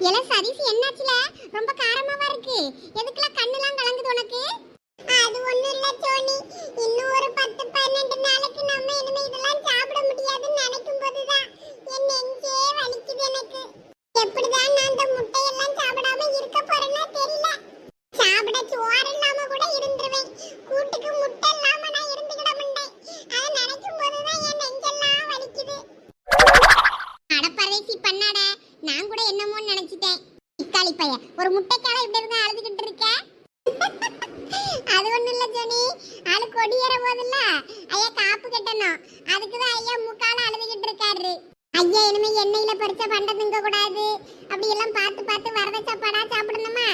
எல சதீஷ் என்னாச்சுல? ரொம்ப காரமாவா இருக்கு. எதுக்குலாம் கண்ணெல்லாம் கலங்குது உனக்கு? அது ஒண்ணும் இல்ல சோனி. இன்னும் ஒரு பத்து பன்னெண்டு நாளைக்கு நம்ம இனிமே இதெல்லாம் சாப்பிட முடியாதுன்னு நினைக்கும் போதுதான். என் நெஞ்சே வலிக்குது எனக்கு. எப்படிதான் நான் அந்த முட்டையெல்லாம் சாப்பிடாம இருக்க போறேன்னா தெரியல. சாப்பிட சோறு இல்லாம கூட இருந்துருவேன். கூட்டுக்கு முட்டை இல்லாம நான் இருந்துக்கிட மாட்டேன். அதை நினைக்கும் போதுதான் என் நெஞ்செல்லாம் வலிக்குது. அடப்பறைசி பண்ணாட நான் கூட என்னமோன்னு நினைச்சிட்டேன். இக்காளி பைய ஒரு முட்டைக்கால இப்படி இருந்தா அழுதுகிட்டு இருக்க? அது ஒண்ணும் இல்ல ஜோனி. ஆளு கொடியேற போதில்ல ஐயா காப்பு கட்டணும். அதுக்குதான் ஐயா முக்கால அழுதுகிட்டு இருக்காரு. ஐயா இனிமே எண்ணெயில பொரிச்ச பண்டை திங்க கூடாது அப்படி எல்லாம் பார்த்து பார்த்து வரத சாப்பாடா சாப்பிடணுமா?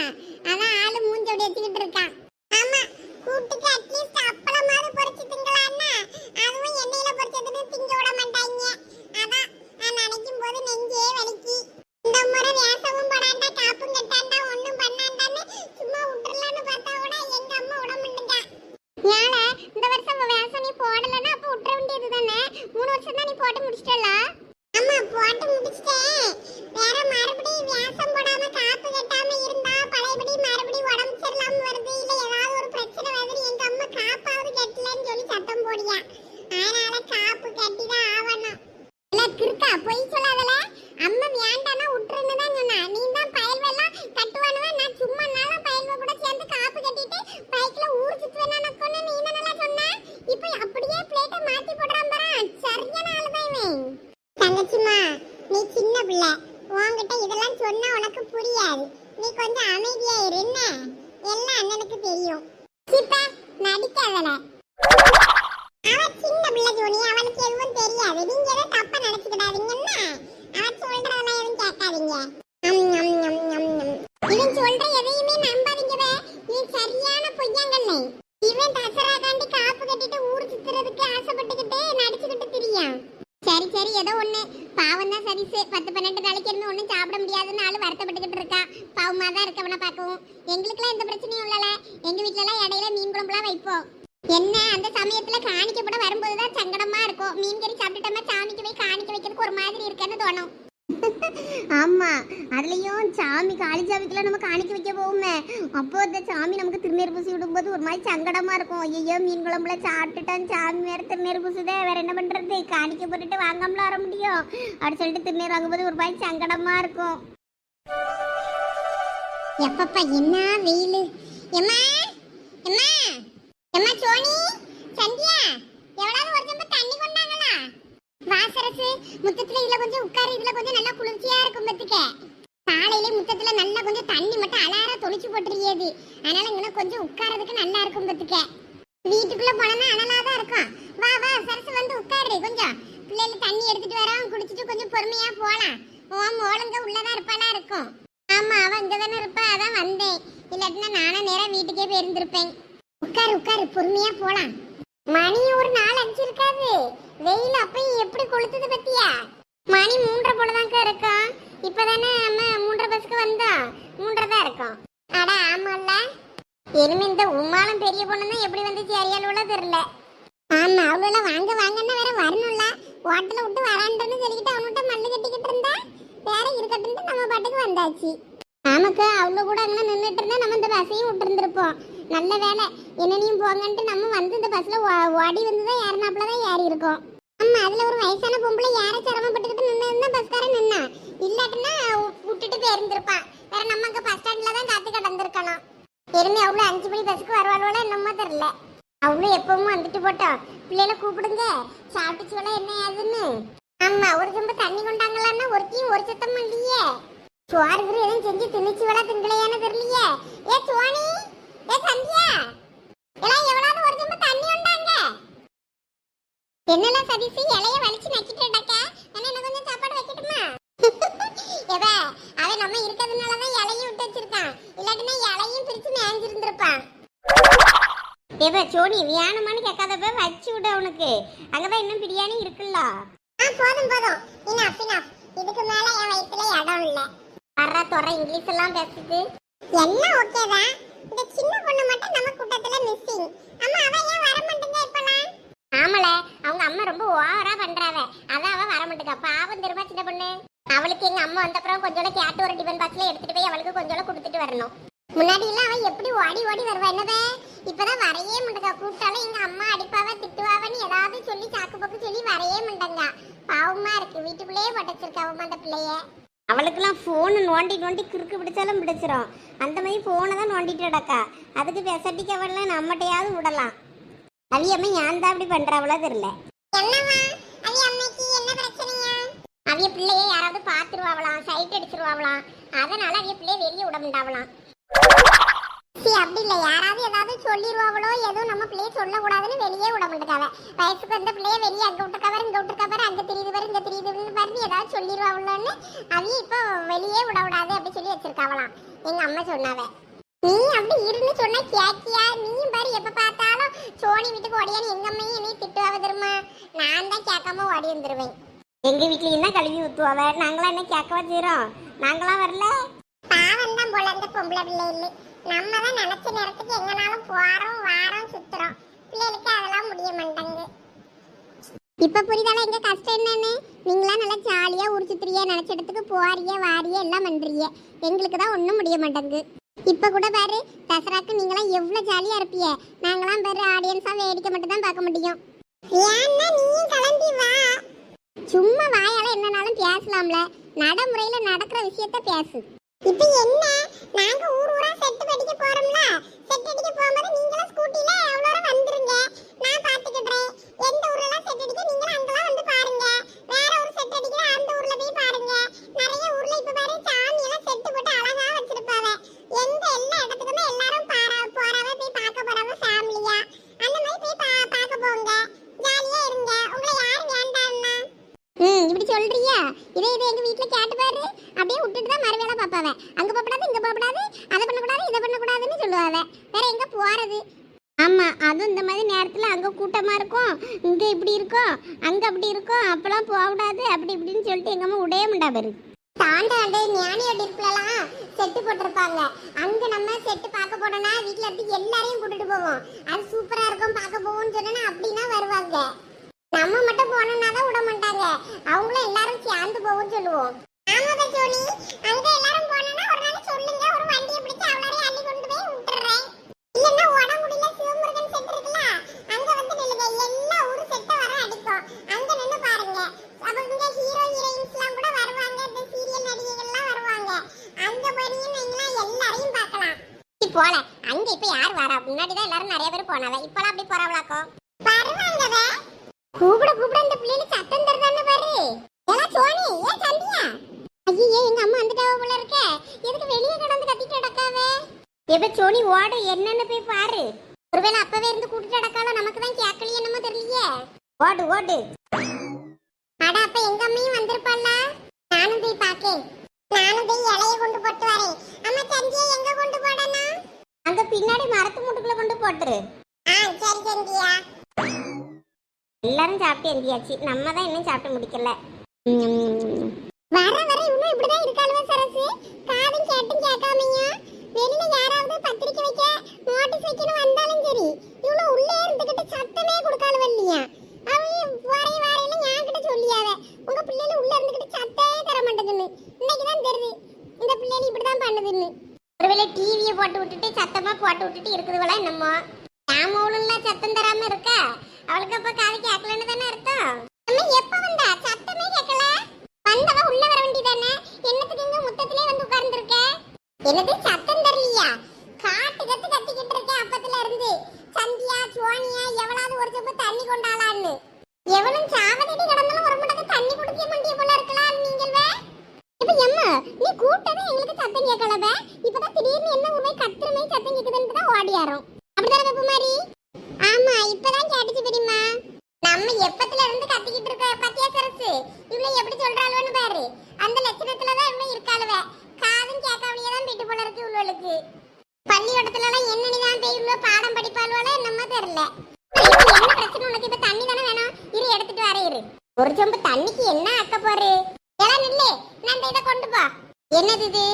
அதான் ஆளு மூஞ்சி அப்படி வச்சுக்கிட்டு இருக்கான். ஆமா கூட்டுக்கு அட்லீஸ்ட் அப்பளமாவது பொரிச்சு திங்கலாம்னா அதுவும் எண்ணெயில பொரிச்சதுன்னு திங்க விட மாட்டாங்க அதான் நான் நினைக்கும் போது நெஞ்சே வலிக்கு. മുറ വ്യാസവും പൊടാണ്ട കാപ്പും കിട്ടാണ്ട விதத்தில் நமக்கு அனுப்பி காணிக்க வைக்க போவோமே அப்போ அந்த சாமி நமக்கு திருநீர் பூசி விடும்போது ஒரு மாதிரி சங்கடமா இருக்கும். ஐயோ மீன் குழம்புல சாப்பிட்டுட்டோம் சாமி வேறு திருநீர் பூசுதே வேற என்ன பண்றது? காணிக்க போட்டுட்டு வாங்காமலாம் வர முடியும். அப்படி சொல்லிட்டு திருநீர் வாங்கும்போது ஒரு மாதிரி சங்கடமா இருக்கும். எப்பப்பா என்ன வெயில்? எம்மா? எம்மா? எம்மா சோனி? சந்தியா? எவ்வளவு ஒரு ஜம்பு தண்ணி கொண்டாங்களா? வாசரசு முத்தத்துல இதுல கொஞ்சம் உட்காரு இதுல கொஞ்சம் நல்லா குளிர்ச்சியா இருக்கும் பத்துக்க. காலையிலே முத்தத்துல நல்லா கொஞ்சம் தண்ணி மட்டும் அலாரா தொளிச்சு போட்டுருக்கியது. அதனால இங்கே கொஞ்சம் உட்காரதுக்கு நல்லா இருக்கும் பத்துக்க. வீட்டுக்குள்ள போனா அனலாதான் இருக்கும். வா வா சரசு வந்து உட்காரு கொஞ்சம். பிள்ளைல தண்ணி எடுத்துட்டு வரோம் குடிச்சிட்டு கொஞ்சம் பொறுமையா போலாம். ஓம் மோளுங்க உள்ளதான் இருப்பாளா இருக்கும். ஆமா அவ இங்க தானே இருப்பா அதான் வந்தேன். இல்லாட்டினா நானும் நேரம் வீட்டுக்கே போயிருந்திருப்பேன். உட்காரு உட்காரு பொறுமையா போலாம். மணி ஒரு நாலு அஞ்சு இருக்காது. வெயில் அப்பயும் எப்படி கொளுத்துது பத்தியா? மணி மூன்றரை போலதாங்க இருக்கும். இப்பதானே நம்ம மூன்றரை பஸ்க்கு வந்தோம் மூன்றரை தான் இருக்கும். அட ஆமால்ல. இனிமே இந்த உமாலும் பெரிய பொண்ணு எப்படி வந்துச்சு அறியாளுல தெரியல. ஆமா அவ்வளோ வாங்க வாங்கன்னா வேற வரணும்ல. ஹோட்டல விட்டு வராண்டன்னு சொல்லிக்கிட்டு அவன்கிட்ட மல்லு கட்டிக்கிட்டு இருந்தா வேற இருக்கட்டும் நம்ம பாட்டுக்கு வந்தாச்சு. நமக்கு அவ்வளோ கூட அங்கே நின்றுட்டு இருந்தா நம்ம இந்த பஸ்ஸையும் விட்டுருந்துருப்போம். நல்ல வேலை என்னனையும் போங்கன்ட்டு நம்ம வந்து இந்த பஸ்ஸில் ஓடி வந்து தான் ஏறினாப்புல தான் ஏறி இருக்கோம் ஆமாம் அதில் ஒரு வயசான பொம்பளை யார சிரமப்பட்டுக்கிட்டு நின்று பஸ்காரன் நின்னா இல்லாட்டினா விட்டுட்டு போயிருந்திருப்பான் வேற நம்ம அங்க பஸ் ஸ்டாண்ட்ல தான் காத்து கடந்திருக்கணும். இனிமே அவ்வளோ அஞ்சு மணி பஸ்க்கு வருவாளோட என்னமோ தெரியல. அவ்வளோ எப்பவும் வந்துட்டு போட்டோம் பிள்ளைகளை கூப்பிடுங்க. சாப்பிட்டுச்சு என்ன ஏதுன்னு? ஆமா ஒரு சொம்பு தண்ணி கொண்டாங்களான்னா ஒருத்தையும் ஒரு சத்தம் இல்லையே. சோறு கீறு எதுவும் செஞ்சு திணிச்சு விட திங்களையான்னு தெரியலையே. ஏ சுவாணி? ஏ சந்தியா? எல்லாம் எவ்வளவு ஒரு சொம்பு தண்ணி உண்டாங்க என்னெல்லாம் சதீசி இலைய வலிச்சு நக்கிட்டுடாக்க என்ன கொஞ்சம் சாப்பாடு வைக்கட்டுமா? எவ? அவன் நம்ம இருக்கிறதுனால தான் இலையும் விட்டு வச்சிருக்கான். இல்லாட்டினா இலையும் பிரிச்சு மேஞ்சிருந்திருப்பான் ஏவ சோனி வியானமான்னு கேட்காதப்ப வச்சு விடு அவனுக்கு. அங்கதான் இன்னும் பிரியாணி இருக்குல்ல. போதும் போதும். இனஃப் இனஃப் இதுக்கு மேல என் வயித்துல இடம் இல்ல. வர்ற துற இங்கிலீஷ் எல்லாம் பேசுது. எல்லாம் ஓகே தான் இந்த சின்ன பொண்ணு மட்டும் நம்ம கூட்டத்துல மிஸ்ஸிங் அம்மா அவ ஏன் வர மாட்டேங்க இப்பலாம் ஆமல அவங்க அம்மா ரொம்ப ஓவரா பண்றாவ. அதான் அவ வர மாட்டேங்க பாவம் திரும்ப சின்ன பொண்ணு? அவளுக்கு எங்க அம்மா வந்தப்புறம் கொஞ்சம் கேட்டு ஒரு டிபன் பாக்ஸ்ல எடுத்துட்டு போய் அவளுக்கு கொஞ்சம் கொடுத்துட்டு வரணும். முன்னாடி எல்லாம் அவன் எப்படி ஓடி ஓடி வருவா என்னதே? இப்பதான் வரையே மாட்டேங்க கூப்பிட்டாலும் எங்க அம்மா அடிப்பாவ திட்டுவாவன்னு ஏதாவது சொல்லி சாக்கு போக்கு சொல்லி வரையே மாட்டேங்க பாவமா இருக்கு. வீட்டுக்குள்ளேயே பட்டச்சிருக்க அவன் அந்த பிள்ளைய. அவளுக்கெல்லாம் ஃபோனு நோண்டி நோண்டி கிறுக்கு பிடிச்சாலும் பிடிச்சிரும். அந்த மாதிரி ஃபோனை தான் நோண்டிட்டு கிடக்கா. அதுக்கு பெசட்டிக்கு அவள நம்மகிட்டையாவது விடலாம். அவியம்மா ஏன் தான் அப்படி பண்றாவளோ தெரியல. அவிய பிள்ளையே யாராவது பார்த்துருவாங்களாம் சைட் அடிச்சிருவாங்களாம். அதனால அவிய பிள்ளைய வெளியே விட முடியாவலாம் சரி அப்படி இல்லை. யாராவது ஏதாவது சொல்லிடுவாங்களோ எதுவும் நம்ம பிள்ளைய சொல்லக்கூடாதுன்னு வெளியே விட மாட்டேக்காவ வயசுக்கு வந்த பிள்ளைய வெளியே அங்கே விட்டுருக்கவர் இங்க விட்டுருக்கவர் அங்கே தெரியுது பாரு இங்கே தெரியுதுன்னு பாரு ஏதாவது சொல்லிடுவாங்களோன்னு அவிய இப்போ வெளியே விட விடாது அப்படி சொல்லி வச்சிருக்காவலாம் எங்க அம்மா சொன்னாவ. நீ அப்படி இருந்து சொன்னா கேக்கியா நீயும் பாரு எப்ப பார்த்தாலும் சோனி வீட்டுக்கு ஓடியான்னு எங்க அம்மையும் என்னையும் திட்டுவாவ தெரியுமா? நான் தான் கேட்காம ஓடி வந்துருவேன். எங்க வீட்லயும் தான் கழுவி ஊத்துவாவ நாங்களாம் என்ன கேட்கவா செய்றோம்? நாங்களாம் வரல? பாவம் தான் போல இந்த பொம்பளை பிள்ளை இல்லை. நம்ம தான் நினைச்ச நேரத்துக்கு எங்கனாலும் போறோம் வாரோம் சுத்துறோம். பிள்ளைகளுக்கு அதெல்லாம் முடிய மாட்டாங்க. இப்ப புரியுதால எங்க கஷ்டம் என்னன்னு? நீங்களா நல்லா ஜாலியா ஊர் சுத்துறிய நினைச்ச இடத்துக்கு போறிய வாரிய எல்லாம் பண்றீங்க எங்களுக்கு தான் ஒண்ணும் முடிய மாட்டேங்குது. இப்ப கூட பாரு தசராக்கு நீங்களாம் எவ்வளவு ஜாலியா இருப்பீங்க நாங்களாம் பாரு ஆடியன்ஸா வேடிக்கை மட்டும் தான் பார்க்க முடியும். ஏன்னா நீயும் கிளம்பி வா. சும்மா வாயால என்னனாலும் பேசலாம்ல. நடைமுறையில நடக்கிற விஷயத்த பேசு. இப்போ என்ன? நாங்க ஊர் ஊரா செட்டு படிக்க போறோம்ல. செட் அடிக்க போகும்போது நீங்களும் ஸ்கூட்டில அவ்வளோ வந்துருங்க? நான் பாத்துக்கிடுறேன். எந்த ஊர்ல செட் அடிக்க நீங்களும் அங்கெல்லாம் வந்து பாருங்க. வேற ஒரு செட் அடிக்கிற அந்த ஊர்ல போய் பாருங்க நிறைய ஊர்ல இப்ப பாரு சாமி எல்லாம் செட் போட்டு அழகா வச்சிருப்பாவ எந்த எல்லா இடத்துக்குமே எல்லாரும் பாரா போறாவ போய் பார்க்க போறாவ ஃபேமிலியா அந்த மாதிரி போய் பா- பார்க்க போங்க ஜாலியா இருங்க உங்களை யார் வேண்டாம்னா ம் இப்படி சொல்றியா இதே இது எங்க வீட்ல கேட்டு பாரு அப்படியே விட்டுட்டு தான் மறு வேலை பாப்பாவ அங்க போகக்கூடாது இங்க போகக்கூடாது அதை பண்ணக்கூடாது இதை பண்ணக்கூடாதுன்னு சொல்லுவாவ வேற எங்க போறது ஆமா அதுவும் இந்த மாதிரி நேரத்துல அங்க கூட்டமா இருக்கும் இங்க இப்படி இருக்கும் அங்க அப்படி இருக்கும் அப்பெல்லாம் போகக்கூடாது அப்படி இப்படின்னு சொல்லிட்டு எங்க அம்மா உடைய மாட்டா பாரு தாண்டாண்டு ஞானியோட இருப்புலலாம் செட்டு போட்டிருப்பாங்க. அங்க நம்ம செட்டு பார்க்க போனோம்னா வீட்டுல இருந்து எல்லாரையும் கூட்டிட்டு போவோம். அது சூப்பரா இருக்கும் பார்க்க போவோம்னு சொன்னா அப்படின்னா வருவாங்க. நம்ம மட்டும் போனோம்னா தான் விட மாட்டாங்க. அவங்களும் எல்லாரும் சேர்ந்து போவோம்னு சொல்லுவோம். ஆமாடா ஜோனி அங்க எல்லாரும் போனோம்னா ஒரு நாள் சொல்லுங்க ஒரு வண்டியை பிடிச்சு அவளாரையும் அள்ளி கொண்டு போய் விட்டுறேன். இல்லன்னா உடம்புடியில சிவமுருகன் செட் இருக்குல்ல அங்க வந்து நில்லுங்க. எல்லா ஊரு செட்டை வர அடிக்கும். அங்க ஹீரோ ஹீரோயின்ஸ்லாம் கூட வருவாங்க. இந்த சீரியல் நடிகைகள்லாம் வருவாங்க. அங்க போனீங்கன்னா எல்லாரையும் பார்க்கலாம். போல. அங்க இப்ப யார் வரா? முன்னாடி தான் எல்லாரும் நிறைய பேர் போனாவ இப்பலாம் அப்படி போறவளாக்கும் வருவாங்கவ. கூப்பிட கூப்பிட. இந்த பிள்ளைங்க சத்தம் தருதான்னு பாரு. எல்லாம் சோனி ஏன் சந்தியா ஐயே எங்க அம்மா வந்துட்டாவ போல இருக்க? எதுக்கு வெளியே கடந்து கத்திட்டு அடக்காவே எப்ப சோனி ஓடு என்னன்னு போய் பாரு. ஒருவேளை அப்பவே இருந்து கூட்டிட்டு நடக்கால நமக்கு தான் கேட்கலையே என்னமோ தெரியலையே. ஓடு ஓடு. அப்ப எங்க அம்மையும் வந்திருப்பாள்ல? நானும் போய் பாக்கேன் நானும் போய் இலைய கொண்டு போட்டு வரேன். அம்மா சந்தியா எங்க கொண்டு போடணும்? அங்க பின்னாடி மரத்து முட்டுக்குள்ள கொண்டு போட்டுரு. ஆ சரி சந்தியா. எல்லாரும் சாப்பிட்டு எந்தியாச்சு நம்ம தான் இன்னும் சாப்பிட்டு முடிக்கல. வர வர இன்னும் இப்படிதான் இருக்காளுவ சரசு. காதும் கேட்டும் கேட்காமையா. வெளியில யாராவது பத்திரிக்கை வைக்க நோட்டீஸ் வைக்கணும் வந்தாலும் சரி. இவ்வளவு உள்ளே இருந்துகிட்டு சத்தமே கொடுக்காளுவ இல்லையா? என்கிட்ட சொல்லியாவ உங்க பிள்ளைல உள்ள இருந்துகிட்டு சத்தே தர மாட்டேங்குன்னு இன்னைக்கு தான் தெரியுது. இந்த பிள்ளைல இப்படிதான் பண்ணுதுன்னு. ஒருவேளை டிவியை போட்டு விட்டுட்டு சத்தமா போட்டு விட்டுட்டு இருக்குதுவளா என்னமோ? நாம சத்தம் தராம இருக்கா? அவளுக்கு அப்ப காது கேட்கலன்னு தானே அர்த்தம்? அம்மா எப்ப வந்தா? சத்தமே கேட்கல. வந்தவ உள்ள வர வேண்டியதானே? என்னத்துக்கு இங்க முத்தத்திலே வந்து உட்கார்ந்திருக்க? என்னது சத்தம் தரலையா? காட்டு கத்து கத்திக்கிட்டு இருக்கேன் அப்பத்துல இருந்து. சந்தியா சோனியா எவளாவது ஒரு சொப்பு தண்ணி கொண்டாளான்னு. எவனும் சாவதடி கிடந்தாலும் ஒரு முடக்கு தண்ணி குடிக்க மாட்டிய போல இருக்கலாம் நீங்கள்வே? இப்ப எம்மா நீ கூட்டவே எங்களுக்கு சத்தம் கேட்கலவ? இப்பதான் திடீர்னு என்ன உண்மை கத்திரமே சத்தம் கேக்குதுன்னு தான் ஓடியாரோம். அப்படிதானே வெப்பு மாதிரி ஆமா இப்பதான் கேட்டுச்சு பெரியம்மா. நம்ம எப்பத்துல இருந்து கத்திக்கிட்டு இருக்க பத்தியா சரசு? இவ்வளவு எப்படி சொல்றாளுன்னு பாரு. அந்த லட்சணத்துல தான் இவ்வளவு இருக்காளுவ. காதும் கேட்காமலே தான் போயிட்டு போல இருக்கு உள்ளவளுக்கு பள்ளிக்கூடத்துல எல்லாம் என்னன்னு தான் போய் பாடம் படிப்பாளுவல என்னமோ தெரியல. பிரச்சனை உனக்கு இப்ப தண்ணி வேணும் எடுத்துட்டு ஒரு சொம்பு தண்ணிக்கு என்ன ஆக்க போரு எல்லாம் நில்லு நான் இந்த இதை கொண்டு போ என்னது இது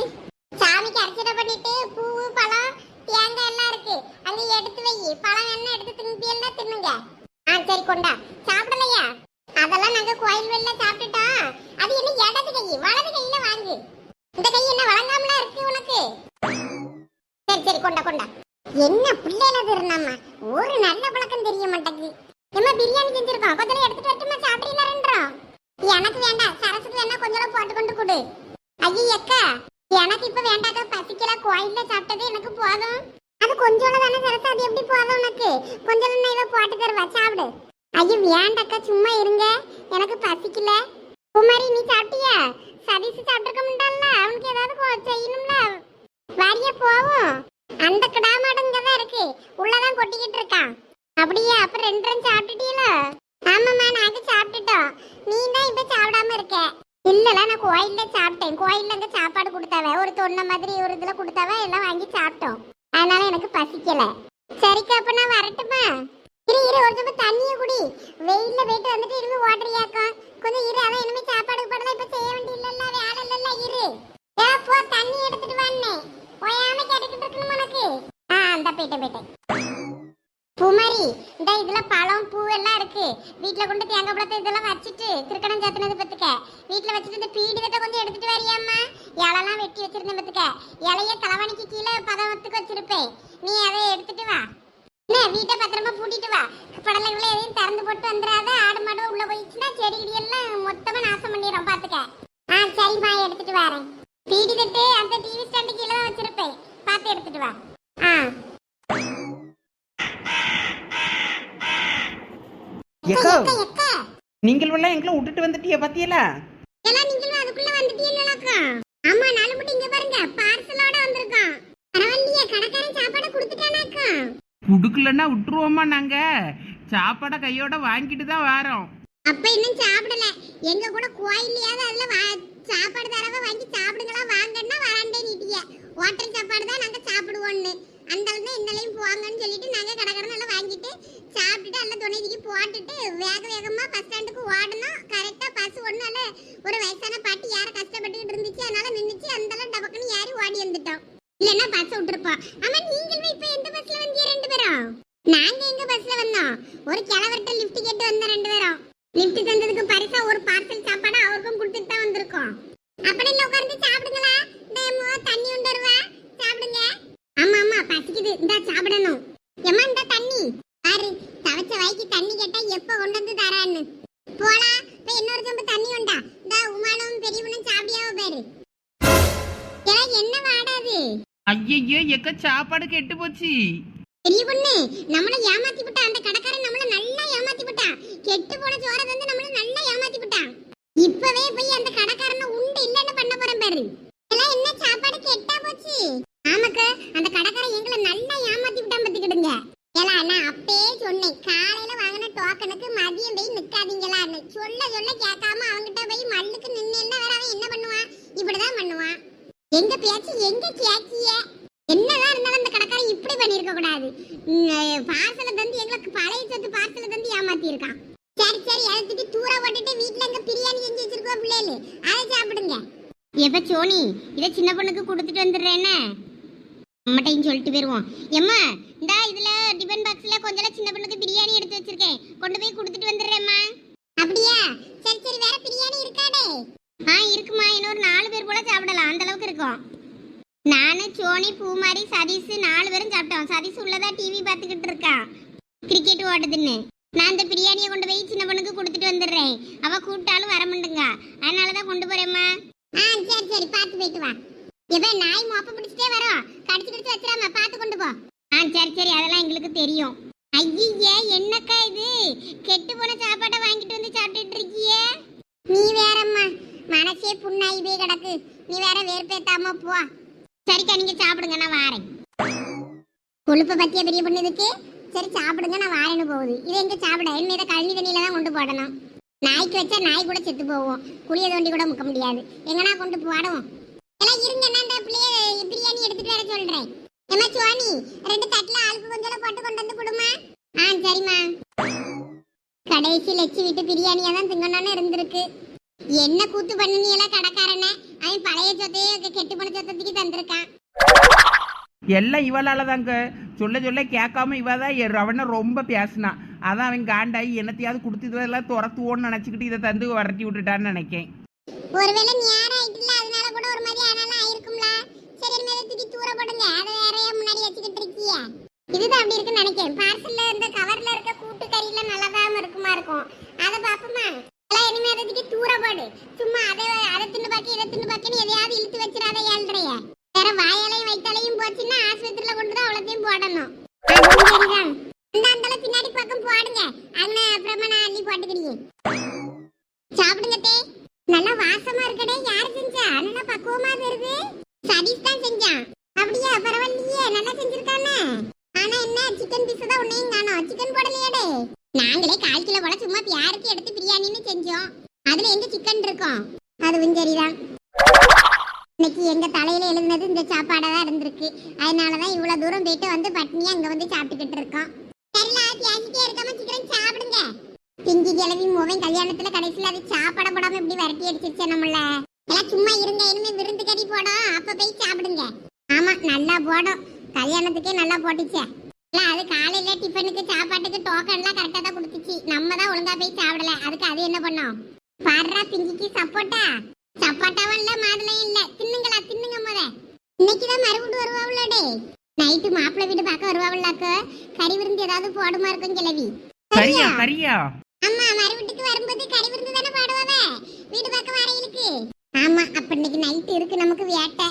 சாமிக்கு அர்ச்சனை பண்ணிட்டு பூவு பழம் தேங்காய் எல்லாம் இருக்கு அங்க எடுத்து வை பழம் என்ன எடுத்து தின்பியல்னா தின்னுங்க ஆ சரி கொண்டா சாப்பிடலையா அதெல்லாம் நாங்க கோயில் வெளில சாப்பிட்டுட்டோம் அது என்ன இடது கை வலது கையில வாங்கு இந்த கை என்ன வழங்காமலாம் இருக்கு உனக்கு? சரி சரி கொண்டா கொண்டா. என்ன பிள்ளைல திருநாம? ஒரு நல்ல பழக்கம் தெரிய மாட்டேங்குது. நம்ம பிரியாணி செஞ்சிருக்கோம். கொஞ்சம் எடுத்துட்டு வரட்டுமா? சாப்பிடுறீங்களா எனக்கு வேண்டாம் சரசுக்கு வேணா கொஞ்சம் போட்டு கொண்டு கொடு. ஐயோ அக்கா. எனக்கு இப்ப வேண்டாக்கா பசிக்கல கோயில்ல சாப்பிட்டது எனக்கு போதும். அது கொஞ்சம் தானே சரசு? அது எப்படி போதும் உனக்கு? கொஞ்சம் நான் இவ போட்டு தருவா? சாப்பிடு. ஐயோ வேண்டாக்கா சும்மா இருங்க. எனக்கு பசிக்கல. குமாரி நீ சாப்பிட்டியா? சதீஷ் சாப்பிட்டுருக்க முடியல அவனுக்கு ஏதாவது செய்யணும்ல. வரிய போவோம். அந்த கிடாமாடுங்க தான் இருக்கு. உள்ளதான் கொட்டிக்கிட்டு இருக்கான் அப்படியே அப்ப ரெண்டு ரெண்டு சாப்பிட்டுட்டீல? ஆமாம்மா நாங்க சாப்பிட்டுட்டோம். நீ தான் இப்ப சாப்பிடாம இருக்க. இல்லல நான் கோயில்ல சாப்பிட்டேன். கோயில்ல அங்க சாப்பாடு கொடுத்தாவ. ஒரு தொன்ன மாதிரி ஒரு இதுல கொடுத்தாவ எல்லாம் வாங்கி சாப்பிட்டோம். அதனால எனக்கு பசிக்கல. சரிக்கா அப்ப நான் வரட்டுமா? இரு இரு ஒரு துப்பு தண்ணிய குடி. வெயில்ல போயிட்டு வந்துட்டு இருந்து ஓடுறியாக்கும் கொஞ்சம் இரு அதான் இனிமே சாப்பாடு போடலாம் இப்ப செய்ய வேண்டியதில்ல வேலை இல்லல்ல இரு. ஏ போ தண்ணி எடுத்துட்டு வான்னே ஓயாம கேட்டுக்கிட்டு இருக்கணும் உனக்கு? ஆ அந்த போயிட்டேன் போயிட்டேன் பூமாரி இந்த இதுல பழம் பூ எல்லாம் இருக்கு. வீட்ல கொண்டு தேங்காய் பழத்தை இதெல்லாம் வச்சுட்டு திருக்கணம் சாத்தினது பத்துக்க. வீட்ல வச்சுட்டு இந்த பீடி கட்ட கொஞ்சம் எடுத்துட்டு வரியாம்மா. இலெல்லாம் வெட்டி வச்சிருந்தேன் பத்துக்க. இலைய தலைவணிக்கு கீழே பதவத்துக்கு வச்சிருப்பேன். நீ அதை எடுத்துட்டு வா. என்ன வீட்டை பத்திரமா பூட்டிட்டு வா. படலைகளை எதையும் திறந்து போட்டு வந்துடாத. ஆடு மாடு உள்ள போயிடுச்சுன்னா செடி எல்லாம் மொத்தமா நாசம் பண்ணிடும் பாத்துக்க. ஆ சரிம்மா எடுத்துட்டு வரேன். பீடி தட்டு அந்த டிவி ஸ்டாண்டு கீழே தான் வச்சிருப்பேன். பார்த்து எடுத்துட்டு வா. ஆ. எக்கோ. நீங்கள் எல்லாம் எங்களை விட்டுட்டு வந்துட்டிய பாத்தியலா? எல்லாம் நீங்களும் அதுக்குள்ள வந்துட்டீங்களாக்கா ஆமா நாலு முட்டை இங்க பாருங்க. பார்சலோட வந்திருக்கான். பரவாயில்லையே கடைக்காரன் சாப்பாடு கொடுத்துட்டானாக்கா குடுக்கலன்னா விட்டுருவோமா நாங்க? சாப்பாடை கையோட வாங்கிட்டு தான் வரோம். அப்ப இன்னும் சாப்பிடல. எங்க கூட கோயிலையாவது அதுல வா- சாப்பாடு தரவ வாங்கி சாப்பிடுங்களா? வாங்கன்னா வராண்டே நீட்டிய. ஹோட்டல் சாப்பாடு தான் நாங்க சாப்பிடுவோம்னு. அந்த அளவு தான் இந்தலையும் போவாங்கன்னு சொல்லிட்டு நாங்க கடைக்காரன் நல்லா வாங்கிட்டு சாப்பிட்டுட்டு எல்லாம் துணைதிக்கு போட்டுட்டு வேக வேகமா பஸ் ஸ்டாண்டுக்கு ஓடணும். கரெக்டா பஸ் ஒன்னால ஒரு வயசான பாட்டி யாரை கஷ்டப்பட்டுக்கிட்டு இருந்துச்சு. அதனால நின்றுச்சு அந்த டபக்குன்னு ஏறி ஓடி வந்துட்டோம். இல்லன்னா பஸ் விட்டுருப்போம். ஆமாம் நீங்களும் இப்ப எந்த பஸ்ல வந்தீங்க ரெண்டு பேரும் நாங்க எங்க பஸ்ல வந்தோம்? ஒரு கிழவர்கிட்ட லிஃப்ட் கேட்டு வந்தோம் ரெண்டு பேரும் லிஃப்ட் தந்ததுக்கு பரிசா ஒரு பார்சல் சாப்பிட்டு வந்து நம்மள நல்லா ஏமாத்தி விட்டான் இப்பவே போய் அந்த கடைக்காரனை உண்டு இல்லன்னு பண்ண போறேன் பாரு எல்லாம் என்ன சாப்பாடு கெட்டா போச்சு ஆமாக்கு அந்த கடைக்காரன் எங்களை நல்லா ஏமாத்தி விட்டான் பத்துக்கிடுங்க ஏலா நான் அப்பயே சொன்னேன் காலையில வாங்கின டோக்கனுக்கு மதியம் போய் நிக்காதீங்களான்னு சொல்ல சொல்ல கேட்காம அவன்கிட்ட போய் மல்லுக்கு நின்னு என்ன வேற அவன் என்ன பண்ணுவான் இப்படிதான் பண்ணுவான் எங்க பேச்சு எங்க கேக்கிய என்னதான் இருந்தாலும் அந்த கடைக்காரன் இப்படி பண்ணிருக்க கூடாது பார்சல தந்து எங்களுக்கு பழைய சொத்து பார்சல தந்து ஏமாத்தி இருக்கான் சரி சரி எடுத்துட்டு தூர போட்டுட்டு வீட்ல எங்க பிரியாணி செஞ்சு வச்சிருக்கோம் பிள்ளைகளு அதை சாப்பிடுங்க எப்ப சோனி இதை சின்ன பொண்ணுக்கு கொடுத்துட்டு வந்துடுறேன்னு அம்மட்டையும் சொல்லிட்டு போயிருவோம். எம்மா இந்தா இதுல டிபன் பாக்ஸ்ல கொஞ்சம் சின்ன பொண்ணுக்கு பிரியாணி எடுத்து வச்சிருக்கேன். கொண்டு போய் கொடுத்துட்டு வந்துடுறேம்மா. அப்படியா? சரி சரி வேற பிரியாணி இருக்காடே ஆ இருக்குமா. இன்னொரு நாலு பேர் போல சாப்பிடலாம். அந்த அளவுக்கு இருக்கும். நானு சோனி பூமாரி சதீஷ் நாலு பேரும் சாப்பிட்டோம். சதீஷ் உள்ளதா டிவி பார்த்துக்கிட்டு இருக்கான். கிரிக்கெட் ஓடுதுன்னு. நான் இந்த பிரியாணியை கொண்டு போய் சின்ன பொண்ணுக்கு கொடுத்துட்டு வந்துடுறேன். அவள் கூப்பிட்டாலும் வர மாட்டேங்க அதனால தான் கொண்டு போறேம்மா ஆ சரி சரி பார்த்து போயிட்டு வா. எப்ப நாய் மோப்ப பிடிச்சிட்டே வரோம் கடிச்சு கடிச்சு வச்சிடாம பார்த்து கொண்டு போ. ஆ சரி சரி அதெல்லாம் எங்களுக்கு தெரியும். ஐயே என்னக்கா இது? கெட்டு போன சாப்பாட்டை வாங்கிட்டு வந்து சாப்பிட்டுட்டு இருக்கியே? நீ வேறம்மா. மனசே புண்ணாகி போய் கிடக்கு. நீ வேற வேர்ப்பேத்தாம போ. சரிக்கா நீங்க சாப்பிடுங்க நான் வாரேன். கொழுப்பை பத்திய பெரிய பொண்ணு இதுக்கு? சரி சாப்பிடுங்க நான் வாரேன்னு போகுது. இது எங்க சாப்பிட? என் மீத கழனி தண்ணியில தான் கொண்டு போடணும். நாய்க்கு வச்சா நாய் கூட செத்து போவோம். குளிய தோண்டி கூட முக்க முடியாது. எங்கன்னா கொண்டு போடுவோம் இருங்க நான் பிள்ளைய பிரியாணி எடுத்துட்டு வர சொல்றேன். ஏமா சுவாமி ரெண்டு தட்டுல ஆளுக்கு கொஞ்சம் போட்டு கொண்டு வந்து கொடுமா. ஆ சரிம்மா. கடைசி லட்சி விட்டு பிரியாணியா தான் திங்கணும்னு இருந்திருக்கு. என்ன கூத்து பண்ணினியெல்லாம் கடைக்காரனே? அவன் பழைய சொத்தையே கெட்டு போன சொத்தத்துக்கு தந்திருக்கான். எல்லாம் இவளால தாங்க சொல்ல சொல்ல கேட்காம இவ தான் ரவண ரொம்ப பேசினா. அதான் அவன் காண்டாயி என்னத்தையாவது கொடுத்து இதெல்லாம் துரத்துவோன்னு நினச்சிக்கிட்டு இதை தந்து வரட்டி விட்டுட்டான்னு நினைக்கேன். ஒருவேளை நேரம் ஆயிட்டுல அதனால கூட ஒரு மாதிரி ஆனாலும் ஆயிருக்கும்ல சரி இனிமே தூக்கி தூர போடுங்க அதை வேறையா முன்னாடி வச்சுக்கிட்டு இருக்கிய இதுதான் அப்படி இருக்குன்னு நினைக்கிறேன் பார்சல்ல இந்த கவர்ல இருக்க கூட்டு கறியில நல்லதாம இருக்குமா இருக்கும் அதை பாப்போமா எல்லாம் இனிமே அதை தூக்கி தூர போடு சும்மா அதை அதை தின்னு பாக்க இதை தின்னு பாக்கன்னு எதையாவது இழுத்து வச்சிடாத ஏழ்றைய வேற வாயாலையும் வைத்தாலையும் போச்சுன்னா ஆஸ்பத்திரியில கொண்டு தான் அவ்வளோத்தையும் போடணும் அதுவும் சரிதான் அந்த அந்தல பின்னாடி பக்கம் போடுங்க அங்க அப்புறமா நான் அள்ளி போட்டுக்கிறீங்க சாப்பிடுங்க தே நல்லா வாசமா இருக்கடே யார் செஞ்சா நல்லா பக்குவமா வருது சதீஷ் தான் செஞ்சான் அப்படியா பரவாயில்லையே நல்லா செஞ்சிருக்கானே ஆனா என்ன சிக்கன் பீஸ் தான் உன்னையும் காணோம் சிக்கன் போடலையேடே நாங்களே கால் கிலோ போல சும்மா பியாருக்கு எடுத்து இருக்கும் அதுல எங்க சிக்கன் இருக்கும்? அதுவும் சரிதான். இன்னைக்கு எங்க தலையில எழுதுனது இந்த சாப்பாடா தான் இருந்திருக்கு. அதனாலதான் இவ்வளவு தூரம் போயிட்டு வந்து பட்னியா அங்க வந்து சாப்பிட்டுக்கிட்டு இருக்கோம். சரில பேசிட்டே இருக்காம சீக்கிரம் சாப்பிடுங்க. பிங்கி கிளவி மூவன் கல்யாணத்துல கடைசியில அது சாப்பாட போடாம இப்படி விரட்டி அடிச்சிருச்சே நம்மள. எல்லாம் சும்மா இருங்க இனிமே விருந்து கறி போடும். அப்ப போய் சாப்பிடுங்க. ஆமா நல்லா போடும். கல்யாணத்துக்கே நல்லா போட்டுச்சே. அது காலையில டிஃபனுக்கு சாப்பாட்டுக்கு டோக்கன்லாம் கரெக்டா தான் கொடுத்துச்சு. நம்ம தான் ஒழுங்கா போய் சாப்பிடல. அதுக்கு அது என்ன பண்ணோம்? பாடுறா பிங்கிக்கு சப்போட்டா. சப்போட்டாவும் இல்ல மாதுளையும் இல்ல. தின்னுங்களா தின்னுங்க முத. இன்னைக்குதான் மறுபடியும் வருவாவுலடே நைட்டு மாப்பிள்ளை வீடு பார்க்க வருவாவுலாக்க கறி விருந்து ஏதாவது போடுமா இருக்கும் கிளவி சரியா? சரியா அம்மா மறுவீட்டுக்கு வரும்போது கறி விருந்து தானே பாடுவாவே? வீடு பக்கம் வரையிலுக்கு ஆமா அப்ப இன்னைக்கு நைட் இருக்கு நமக்கு வேட்டை.